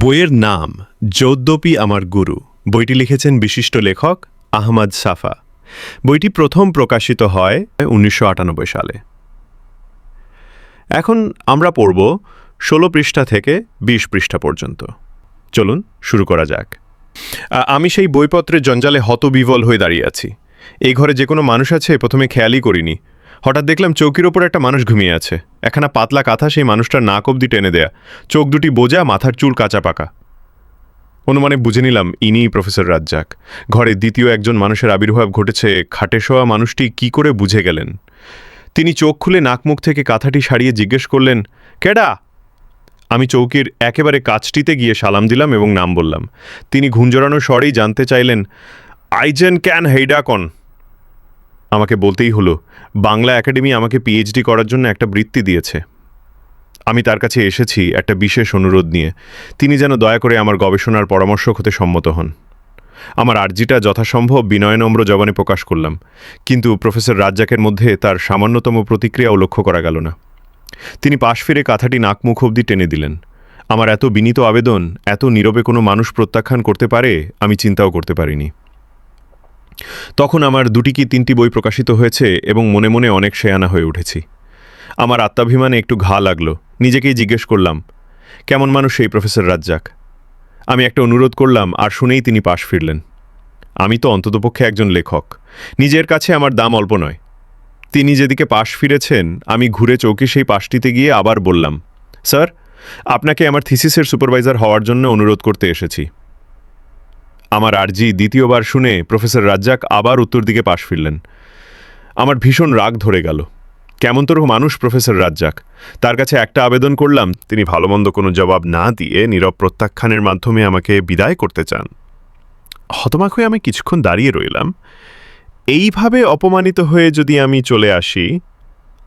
বইয়ের নাম যদ্যপি আমার গুরু। বইটি লিখেছেন বিশিষ্ট লেখক আহমদ সাফা। বইটি প্রথম প্রকাশিত হয় উনিশশো আটানব্বই সালে। এখন আমরা পড়ব ষোলো পৃষ্ঠা থেকে ২০ পৃষ্ঠা পর্যন্ত। চলুন শুরু করা যাক। আমি সেই বইপত্রের জঞ্জালে হতবিভল হয়ে দাঁড়িয়ে আছি। এই ঘরে যে কোনো মানুষ আছে, প্রথমে খেয়ালই করিনি। হঠাৎ দেখলাম চৌকির ওপর একটা মানুষ ঘুমিয়ে আছে। একখানা পাতলা কাঁথা সেই মানুষটার নাক অবধি টেনে দেয়া। চোখ দুটি বোঝা, মাথার চুল কাঁচা পাকা। অনুমানে বুঝে নিলাম ইনিই প্রফেসর রাজ্জাক। ঘরে দ্বিতীয় একজন মানুষের আবির্ভাব ঘটেছে। খাটে শোয়া মানুষটি কি করে বুঝে গেলেন? তিনি চোখ খুলে নাক মুখ থেকে কাঁথাটি সারিয়ে জিজ্ঞেস করলেন, কেডা? আমি চৌকির একেবারে কাছটিতে গিয়ে সালাম দিলাম এবং নাম বললাম। তিনি ঘুঞ্জরানো স্বরেই জানতে চাইলেন আইজেন ক্যান হেইডাকন আমাকে বলতেই হলো বাংলা একাডেমি আমাকে পিএইচডি করার জন্য একটা বৃত্তি দিয়েছে। আমি তার কাছে এসেছি একটা বিশেষ অনুরোধ নিয়ে। তিনি যেন দয়া করে আমার গবেষণার পরামর্শক হতে সম্মত হন। আমার আর্জিটা যথাসম্ভব বিনয়নম্র জবানে প্রকাশ করলাম, কিন্তু প্রফেসর রাজ্জাকের মধ্যে তার সামান্যতম প্রতিক্রিয়াও লক্ষ্য করা গেল না। তিনি পাশ ফিরে কাঁথাটি নাক মুখ অবধি টেনে দিলেন। আমার এত বিনীত আবেদন, এত নীরবে কোনো মানুষ প্রত্যাখ্যান করতে পারে, আমি চিন্তাও করতে পারিনি। তখন আমার দুটি কি তিনটি বই প্রকাশিত হয়েছে এবং মনে মনে অনেক শেয়ানা হয়ে উঠেছি। আমার আত্মাভিমানে একটু ঘা লাগল। নিজেকেই জিজ্ঞেস করলাম, কেমন মানুষ সেই প্রফেসর রাজ্জাক? আমি একটা অনুরোধ করলাম, আর শুনেই তিনি পাশ ফিরলেন। আমি তো অন্ততপক্ষে একজন লেখক। নিজের কাছে আমার দাম অল্প নয়। তিনি যেদিকে পাশ ফিরেছেন, আমি ঘুরে চৌকি সেই পাশটিতে গিয়ে আবার বললাম, স্যার, আপনাকে আমার থিসিসের সুপারভাইজার হওয়ার জন্য অনুরোধ করতে এসেছি। আমার আর্জি দ্বিতীয়বার শুনে প্রফেসর রাজ্জাক আবার উত্তর দিকে পাশ ফিরলেন। আমার ভীষণ রাগ ধরে গেল। কেমন তোর মানুষ প্রফেসর রাজ্জাক। তার কাছে একটা আবেদন করলাম, তিনি ভালো মন্দ কোনো জবাব না দিয়ে নীরব প্রত্যাখ্যানের মাধ্যমে আমাকে বিদায় করতে চান। হতমাক হয়ে আমি কিছুক্ষণ দাঁড়িয়ে রইলাম। এইভাবে অপমানিত হয়ে যদি আমি চলে আসি,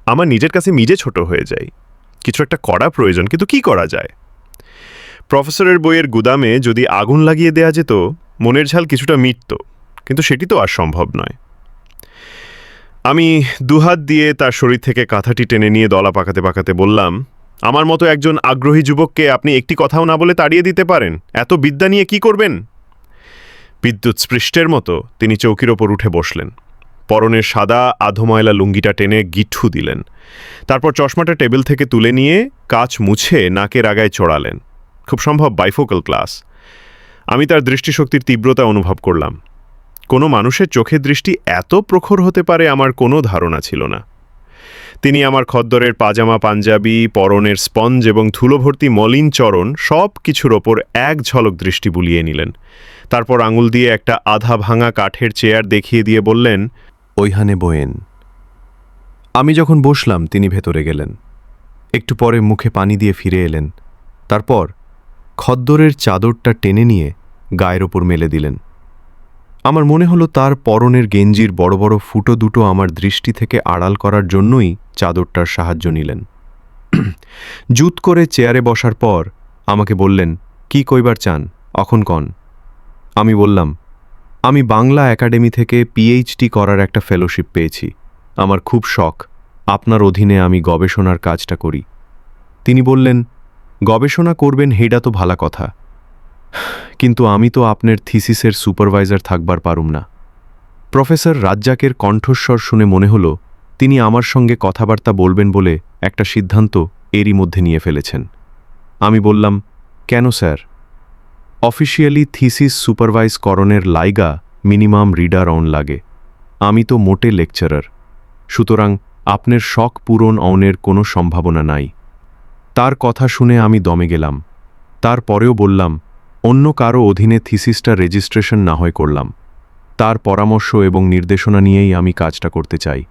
আমার নিজের কাছে নিজে ছোট হয়ে যাই কিছু একটা করা প্রয়োজন, কিন্তু কি করা যায়? প্রফেসরের বইয়ের গুদামে যদি আগুন লাগিয়ে দেয়া যেত মনের ঝাল কিছুটা মিটত, কিন্তু সেটি তো আর সম্ভব নয়। আমি দুহাত দিয়ে তার শরীর থেকে কাঁথাটি টেনে নিয়ে দলা পাকাতে পাকাতে বললাম, আমার মতো একজন আগ্রহী যুবককে আপনি একটি কথাও না বলে তাড়িয়ে দিতে পারেন? এত বিদ্যা নিয়ে কি করবেন? বিদ্যুৎ স্পৃষ্টের মতো তিনি চৌকির ওপর উঠে বসলেন। পরনের সাদা আধময়লা লুঙ্গিটা টেনে গিঠু দিলেন। তারপর চশমাটা টেবিল থেকে তুলে নিয়ে কাচ মুছে নাকের আগায় চড়ালেন। খুব সম্ভব, বাইফোকাল ক্লাস। আমি তার দৃষ্টিশক্তির তীব্রতা অনুভব করলাম। কোনো মানুষের চোখের দৃষ্টি এত প্রখর হতে পারে আমার কোনো ধারণা ছিল না। তিনি আমার খদ্দরের পাজামা, পাঞ্জাবি, পরনের স্পঞ্জ এবং ধুলোভর্তি মলিন চরণ সব কিছুর ওপর এক ঝলক দৃষ্টি বুলিয়ে নিলেন। তারপর আঙুল দিয়ে একটা আধা ভাঙা কাঠের চেয়ার দেখিয়ে দিয়ে বললেন, ওইখানে বয়েন আমি যখন বসলাম, তিনি ভেতরে গেলেন। একটু পরে মুখে পানি দিয়ে ফিরে এলেন। তারপর খদ্দরের চাদরটা টেনে নিয়ে গায়ের ওপর মেলে দিলেন। আমার মনে হলো তার পরনের গেঞ্জির বড় বড় ফুটো দুটো আমার দৃষ্টি থেকে আড়াল করার জন্যই চাদরটার সাহায্য নিলেন। জুত করে চেয়ারে বসার পর আমাকে বললেন, কি কইবার চান? অখন কন। আমি বললাম, আমি বাংলা একাডেমি থেকে পিএইচডি করার একটা ফেলোশিপ পেয়েছি। আমার খুব শখ। আপনার অধীনে আমি গবেষণার কাজটা করি। তিনি বললেন, গবেষণা করবেন, হেডা তো ভালা কথা। কিন্তু আমি তো আপনার থিসিসের সুপারভাইজার থাকবার পারুম না। প্রফেসর রাজ্জাকের কণ্ঠস্বর শুনে মনে হলো, তিনি আমার সঙ্গে কথাবার্তা বলবেন বলে একটা সিদ্ধান্ত এরই মধ্যে নিয়ে ফেলেছেন। আমি বললাম, কেন স্যার? অফিসিয়ালি থিসিস সুপারভাইজ করণের লাইগা মিনিমাম রিডার অন লাগে। আমি তো মোটে লেকচারার। সুতরাং আপনার শখ পূরণ অনের কোনো সম্ভাবনা নাই। তার কথা শুনে আমি দমে গেলাম। তারপরেও বললাম অন্য কারও অধীনে থিসিসটা রেজিস্ট্রেশন না হয় করলাম। তার পরামর্শ এবং নির্দেশনা নিয়েই আমি কাজটা করতে চাই।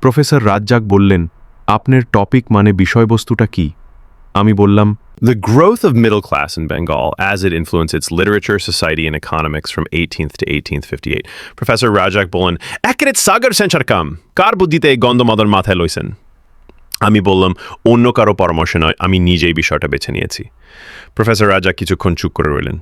প্রফেসর রাজ্জাক বললেন আপনার টপিক মানে বিষয়বস্তুটা কি? আমি বললাম The growth of middle class in Bengal as it influenced its literature, society, and economics from 18th to 1858. Professor Rajak সাগর সেঞ্চার কাম কার বুদ্ধিতে এই গন্ধমাদর মাথায় লইছেন আমি বললাম, অন্য কারও পরামর্শ নয়, আমি নিজেই বিষয়টা বেছে নিয়েছি। প্রফেসর রাজা কিছুক্ষণ চুপ করে রইলেন।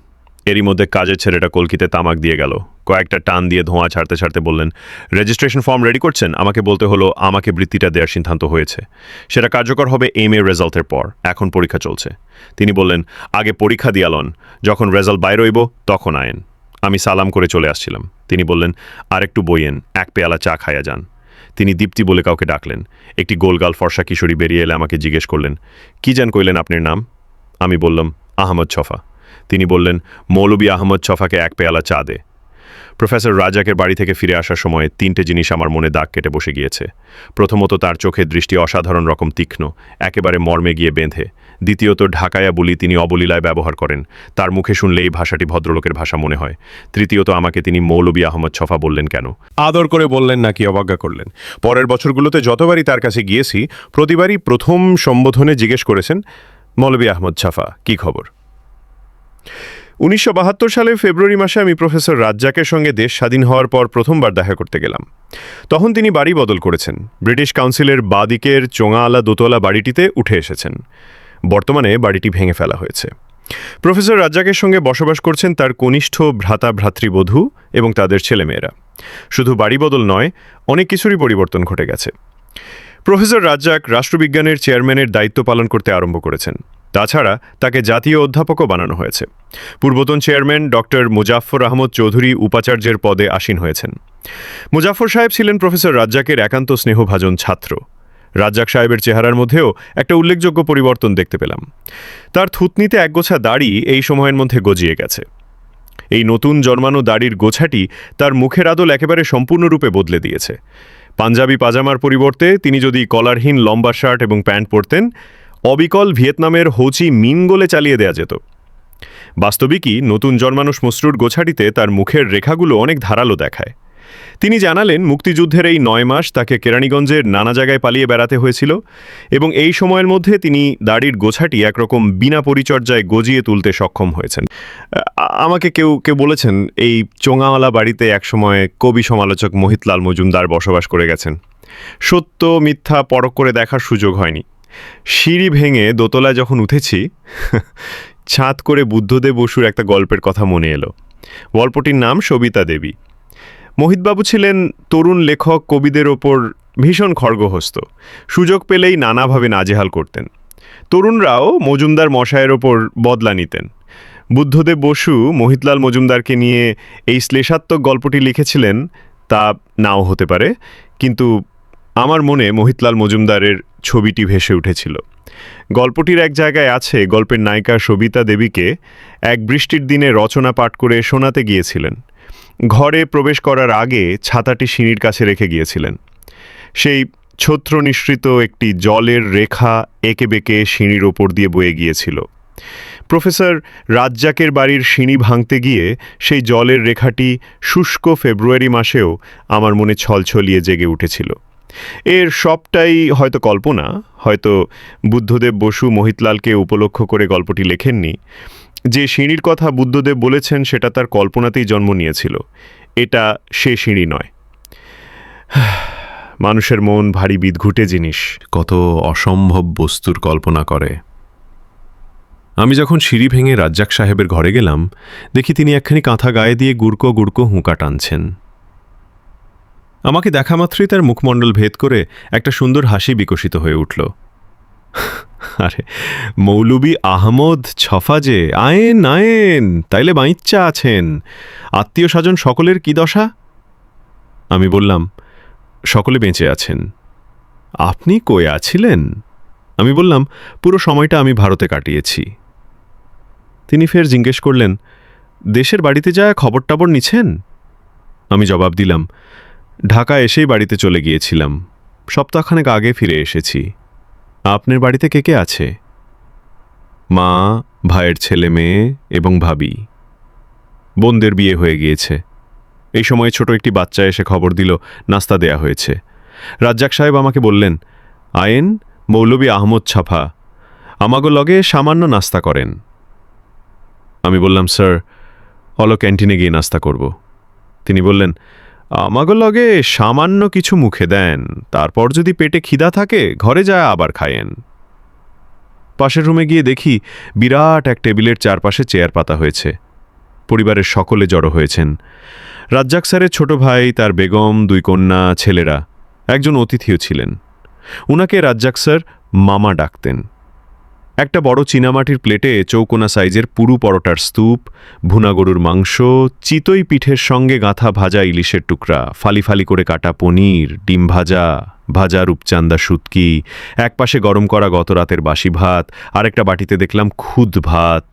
এরই মধ্যে কাজের ছেলেটা কলকিতে তামাক দিয়ে গেল। কয়েকটা টান দিয়ে ধোঁয়া ছাড়তে ছাড়তে বললেন, রেজিস্ট্রেশন ফর্ম রেডি করছেন? আমাকে বলতে হলো আমাকে বৃত্তিটা দেওয়ার সিদ্ধান্ত হয়েছে। সেটা কার্যকর হবে এম এ রেজাল্টের পর। এখন পরীক্ষা চলছে। তিনি বললেন, আগে পরীক্ষা দিয়ালন যখন রেজাল্ট বাইর হইব, তখন আয়েন। আমি সালাম করে চলে আসছিলাম। তিনি বললেন, আরেকটু বইয়েন, এক পেয়ালা চা খাইয়া যান। তিনি দীপ্তি বলে কাউকে ডাকলেন। একটি গোলগাল ফর্সা কিশোরী বেরিয়ে এলে আমাকে জিজ্ঞেস করলেন, কি জান কইলেন আপনার নাম? আমি বললাম, আহমদ ছফা। তিনি বললেন, মৌলবী আহমদ ছফাকে এক পেয়ালা চা দে। প্রফেসর রাজাকের বাড়ি থেকে ফিরে আসার সময় তিনটে জিনিস আমার মনে দাগ কেটে বসে গিয়েছে। প্রথমত তার চোখের দৃষ্টি অসাধারণ রকম তীক্ষ্ণ, একেবারে মর্মে গিয়ে বেঁধে। দ্বিতীয়ত ঢাকায়া বলি তিনি অবলীলায় ব্যবহার করেন। তার মুখে শুনলে এই ভাষাটি ভদ্রলোকের ভাষা মনে হয়। তৃতীয়ত আমাকে তিনি মৌলবী আহমদ ছফা বললেন কেন? আদর করে বললেন নাকি অবজ্ঞা করলেন? পরের বছরগুলোতে যতবারই তার কাছে গিয়েছি, প্রতিবারই প্রথম সম্বোধনে জিজ্ঞেস করেছেন, মৌলবী আহমদ ছাফা, কি খবর? উনিশশো সালের ফেব্রুয়ারি মাসে আমি প্রফেসর রাজ্জাকের সঙ্গে দেশ স্বাধীন হওয়ার পর প্রথমবার দেখা করতে গেলাম। তখন তিনি বাড়ি বদল করেছেন। ব্রিটিশ কাউন্সিলের বাদিকের চোঙাআলা দোতলা বাড়িটিতে উঠে এসেছেন। বর্তমানে বাড়িটি ভেঙে ফেলা হয়েছে। প্রফেসর রাজ্জাকের সঙ্গে বসবাস করছেন তার কনিষ্ঠ ভ্রাতা ভ্রাতৃবধূ এবং তাদের ছেলেমেয়েরা। শুধু বাড়ি বদল নয়, অনেক কিছুরই পরিবর্তন ঘটে গেছে। প্রফেসর রাজ্জাক রাষ্ট্রবিজ্ঞানের চেয়ারম্যানের দায়িত্ব পালন করতে আরম্ভ করেছেন। তাছাড়া তাকে জাতীয় অধ্যাপকও বানানো হয়েছে। পূর্বতন চেয়ারম্যান ডক্টর মুজাফর আহমদ চৌধুরী উপাচার্যের পদে আসীন হয়েছেন। মুজাফর সাহেব ছিলেন প্রফেসর রাজ্জাকের একান্ত স্নেহভাজন ছাত্র। রাজ্জাক সাহেবের চেহারার মধ্যেও একটা উল্লেখযোগ্য পরিবর্তন দেখতে পেলাম। তার থুতনিতে একগোছা দাড়ি এই সময়ের মধ্যে গজিয়ে গেছে। এই নতুন জন্মানো দাড়ির গোছাটি তার মুখের আদল একেবারে সম্পূর্ণরূপে বদলে দিয়েছে। পাঞ্জাবি পাজামার পরিবর্তে তিনি যদি কলারহীন লম্বা শার্ট এবং প্যান্ট পরতেন, অবিকল ভিয়েতনামের হোচি মিন গোলে চালিয়ে দেয়া যেত। বাস্তবিকই নতুন জন্মানুষ শ্মশ্রুর গোছাটিতে তার মুখের রেখাগুলো অনেক ধারালো দেখায়। তিনি জানালেন, মুক্তিযুদ্ধের এই নয় মাস তাকে কেরানীগঞ্জের নানা জায়গায় পালিয়ে বেড়াতে হয়েছিল এবং এই সময়ের মধ্যে তিনি দাড়ির গোছাটি একরকম বিনা পরিচর্যায় গজিয়ে তুলতে সক্ষম হয়েছেন। আমাকে কেউ কেউ বলেছেন, এই চোঙাওয়ালা বাড়িতে একসময় কবি সমালোচক মোহিতলাল মজুমদার বসবাস করে গেছেন। সত্য, মিথ্যা পরখ করে দেখার সুযোগ হয়নি। সিঁড়ি ভেঙে দোতলায় যখন উঠেছি, ছাদ করে বুদ্ধদেব বসুর একটা গল্পের কথা মনে এলো। গল্পটির নাম সবিতা দেবী। মোহিতবাবু ছিলেন তরুণ লেখক, কবিদের ওপর ভীষণ খড়গহস্ত সুযোগ পেলেই নানাভাবে নাজেহাল করতেন। তরুণরাও মজুমদার মশায়ের ওপর বদলা নিতেন। বুদ্ধদেব বসু মোহিতলাল মজুমদারকে নিয়ে এই শ্লেষাত্মক গল্পটি লিখেছিলেন, তা নাও হতে পারে, কিন্তু আমার মনে মোহিতলাল মজুমদারের ছবিটি ভেসে উঠেছিল। গল্পটির এক জায়গায় আছে গল্পের নায়িকা সবিতা দেবীকে এক বৃষ্টির দিনে রচনা পাঠ করে শোনাতে গিয়েছিলেন। ঘরে প্রবেশ করার আগে ছাতাটি সিঁড়ির কাছে রেখে গিয়েছিলেন। সেই ছত্র নিঃসৃত একটি জলের রেখা এঁকে বেঁকে সিঁড়ির ওপর দিয়ে বয়ে গিয়েছিল। প্রফেসর রাজ্জাকের বাড়ির সিঁড়ি ভাঙতে গিয়ে সেই জলের রেখাটি শুষ্ক ফেব্রুয়ারি মাসেও আমার মনে ছলছলিয়ে জেগে উঠেছিল। এর সবটাই হয়তো কল্পনা, হয়তো বুদ্ধদেব বসু মোহিতলালকে উপলক্ষ করে গল্পটি লেখেননি যে সিঁড়ির কথা বুদ্ধদেব বলেছেন, সেটা তার কল্পনাতেই জন্ম নিয়েছিল। এটা সে সিঁড়ি নয়। মানুষের মন ভারী বিদঘুটে জিনিস। কত অসম্ভব বস্তুর কল্পনা করে। আমি যখন সিঁড়ি ভেঙে রাজ্জাক সাহেবের ঘরে গেলাম, দেখি তিনি একখানি কাঁথা গায়ে দিয়ে গুড়কো গুড়কো হুঁকা টানছেন। আমাকে দেখা মাত্রই তার মুখমণ্ডল ভেদ করে একটা সুন্দর হাসি বিকশিত হয়ে উঠল। আরে, মৌলবী আহমদ ছফা যে, আয়েন আয়েন, তাইলে বাইচ্চা আছেন। আত্মীয় স্বজন সকলের কি দশা? আমি বললাম, সকলে বেঁচে আছেন। আপনি কই আছিলেন? আমি বললাম, পুরো সময়টা আমি ভারতে কাটিয়েছি। তিনি ফের জিজ্ঞেস করলেন, দেশের বাড়িতে যা খবর টবর নিছেন? আমি জবাব দিলাম, ঢাকা এসেই বাড়িতে চলে গিয়েছিলাম। সপ্তাহখানেক আগে ফিরে এসেছি। আপনার বাড়িতে কে কে আছে? মা, ভাইয়ের ছেলে মেয়ে এবং ভাবি। বোনদের বিয়ে হয়ে গিয়েছে। এই সময় ছোট একটি বাচ্চা এসে খবর দিল, নাস্তা দেয়া হয়েছে। রাজ্জাক সাহেব আমাকে বললেন, আয়েন, মৌলবী আহমদ ছাফা আমাগো লগে সামান্য নাস্তা করেন। আমি বললাম, স্যার, অলো ক্যান্টিনে গিয়ে নাস্তা করব। তিনি বললেন আমাগো লগে সামান্য কিছু মুখে দেন, তারপর যদি পেটে খিদা থাকে, ঘরে যায় আবার খায়েন। পাশের রুমে গিয়ে দেখি বিরাট এক টেবিলের চারপাশে চেয়ার পাতা হয়েছে। পরিবারের সকলে জড়ো হয়েছেন। রাজ্জাক স্যারের ছোট ভাই, তার বেগম, দুই কন্যা, ছেলেরা, একজন অতিথিও ছিলেন। উনাকে রাজ্জাক স্যার মামা ডাকতেন। একটা বড় চীনামাটির প্লেটে চৌকোনা সাইজের পুরু পরোটার স্তূপ, ভুনা গরুর মাংস, চিতই পিঠের সঙ্গে গাঁথা ভাজা ইলিশের টুকরা ফালি ফালি করে কাটা পনির, ডিম ভাজা ভাজা রূপচান্দা সুতকি, একপাশে গরম করা গত রাতের বাসি ভাত, আরেকটা বাটিতে দেখলাম খুদ ভাত।